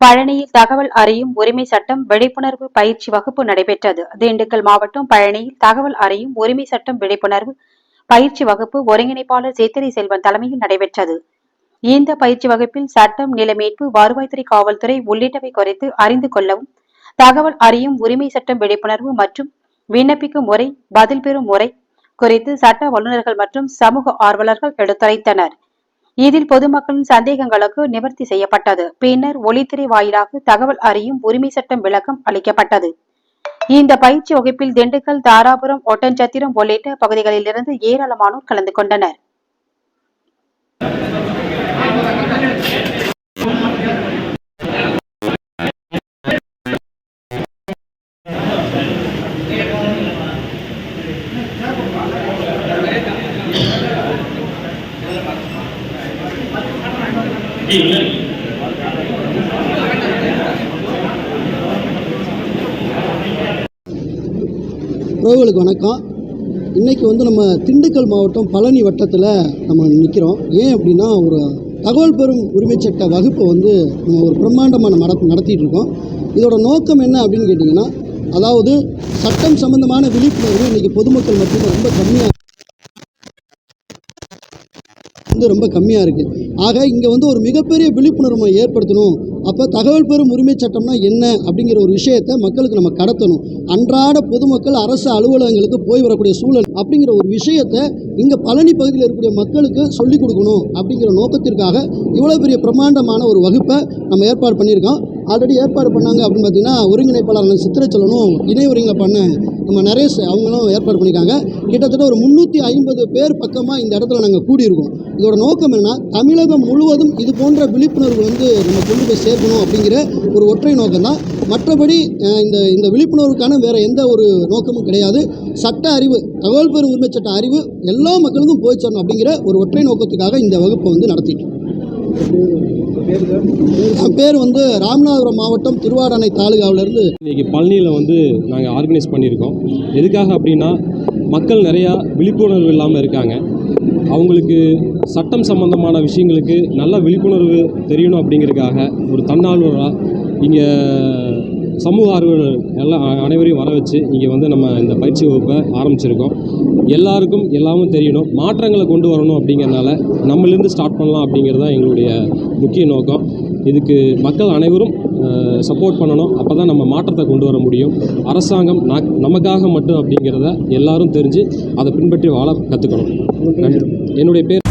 பழனியில் தகவல் அறியும் உரிமை சட்டம் விழிப்புணர்வு பயிற்சி வகுப்பு நடைபெற்றது. திண்டுக்கல் மாவட்டம் பழனியில் தகவல் அறியும் உரிமை சட்டம் விழிப்புணர்வு பயிற்சி வகுப்பு ஒருங்கிணைப்பாளர் சேத்திரி செல்வன் தலைமையில் நடைபெற்றது. இந்த பயிற்சி வகுப்பில் சட்டம் நிலமீட்பு வருவாய்த்துறை காவல்துறை உள்ளிட்டவை குறித்து அறிந்து கொள்ளவும் தகவல் அறியும் உரிமை சட்டம் விழிப்புணர்வு மற்றும் விண்ணப்பிக்கும் முறை பதில் பெறும் முறை குறித்து சட்ட வல்லுநர்கள் மற்றும் சமூக ஆர்வலர்கள் எடுத்துரைத்தனர். இதில் பொதுமக்களின் சந்தேகங்களுக்கு நிவர்த்தி செய்யப்பட்டது. பின்னர் ஒளித்திரை வாயிலாக தகவல் அறியும் உரிமை சட்டம் விளக்கம் அளிக்கப்பட்டது. இந்த பயிற்சி வகுப்பில் திண்டுக்கல் தாராபுரம் ஒட்டஞ்சத்திரம் உள்ளிட்ட பகுதிகளிலிருந்து ஏராளமானோர் கலந்து கொண்டனர். உறவுகளுக்கு வணக்கம். இன்றைக்கி வந்து நம்ம திண்டுக்கல் மாவட்டம் பழனி வட்டத்தில் நம்ம நிற்கிறோம் ஏன் அப்படின்னா ஒரு தகவல் பெறும் உரிமை சட்ட வகுப்பை வந்து நம்ம ஒரு பிரம்மாண்டமான நட நடத்திட்டு இருக்கோம் இதோட நோக்கம் என்ன அப்படின்னு கேட்டிங்கன்னா அதாவது சட்டம் சம்பந்தமான விழிப்புணர்வு இன்றைக்கி பொதுமக்கள் மத்தியில் ரொம்ப கம்மியாக வந்து ரொம்ப கம்மியாக இருக்குது ஆக இங்கே வந்து ஒரு மிகப்பெரிய விழிப்புணர்வை ஏற்படுத்தணும். அப்போ தகவல் பெறும் உரிமை சட்டம்னா என்ன அப்படிங்கிற ஒரு விஷயத்தை மக்களுக்கு நம்ம கடத்தணும். அன்றாட பொதுமக்கள் அரசு அலுவலகங்களுக்கு போய் வரக்கூடிய சூழல் அப்படிங்கிற ஒரு விஷயத்தை இங்கே பழனி பகுதியில் இருக்கக்கூடிய மக்களுக்கு சொல்லிக் கொடுக்கணும் அப்படிங்கிற நோக்கத்திற்காக இவ்வளோ பெரிய பிரம்மாண்டமான ஒரு வகுப்பை நம்ம ஏற்பாடு பண்ணியிருக்கோம். ஆல்ரெடி ஏற்பாடு பண்ணாங்க அப்படின்னு பார்த்தீங்கன்னா ஒருங்கிணைப்பாளர் சித்திரச்சலனும் இணை ஒருங்கிணைப்பான பண்ண நம்ம நரேஷ் அவங்களும் ஏற்பாடு பண்ணியிருக்காங்க. கிட்டத்தட்ட ஒரு முந்நூற்றி ஐம்பது பேர் பக்கமாக இந்த இடத்துல நாங்கள் கூடியிருக்கோம். இதோட நோக்கம் என்ன தமிழகம் முழுவதும் இது போன்ற விழிப்புணர்வு வந்து நம்ம கொண்டு போய் சேர்க்கணும் அப்படிங்கிற ஒரு ஒற்றை நோக்கம் தான் மற்றபடி இந்த இந்த விழிப்புணர்வுக்கான வேறு எந்த ஒரு நோக்கமும் கிடையாது. சட்ட அறிவு தகவல் பெறும் உரிமை சட்ட அறிவு எல்லா மக்களுக்கும் போய் சேரணும் அப்படிங்கிற ஒரு ஒற்றை நோக்கத்துக்காக இந்த வகுப்பை வந்து நடத்திட்டு என் பேர் வந்து ராமநாதபுரம் மாவட்டம் திருவாடானை தாலுகாவிலேருந்து. இன்றைக்கி பழனியில் வந்து நாங்கள் ஆர்கனைஸ் பண்ணியிருக்கோம். எதுக்காக அப்படின்னா மக்கள் நிறையா விழிப்புணர்வு இல்லாமல் இருக்காங்க. அவங்களுக்கு சட்டம் சம்பந்தமான விஷயங்களுக்கு நல்ல விழிப்புணர்வு தெரியணும் அப்படிங்கிறதுக்காக ஒரு தன்னார்வராக இங்கே சமூக ஆர்வலர்கள் எல்லாம் அனைவரையும் வர வச்சு இங்கே வந்து நம்ம இந்த பயிற்சி வகுப்பை ஆரம்பிச்சிருக்கோம். எல்லாருக்கும் எல்லாமும் தெரியணும். மாற்றங்களை கொண்டு வரணும் அப்படிங்கிறனால நம்மளிருந்து ஸ்டார்ட் பண்ணலாம் அப்படிங்கிறது தான் எங்களுடைய முக்கிய நோக்கம். இதுக்கு மக்கள் அனைவரும் சப்போர்ட் பண்ணணும். அப்போ தான் நம்ம மாற்றத்தை கொண்டு வர முடியும். அரசாங்கம் நமக்காக மட்டும் அப்படிங்கிறத எல்லாரும் தெரிஞ்சு அதை பின்பற்றி வாழ கற்றுக்கணும் நன்றி. என்னுடைய பேர்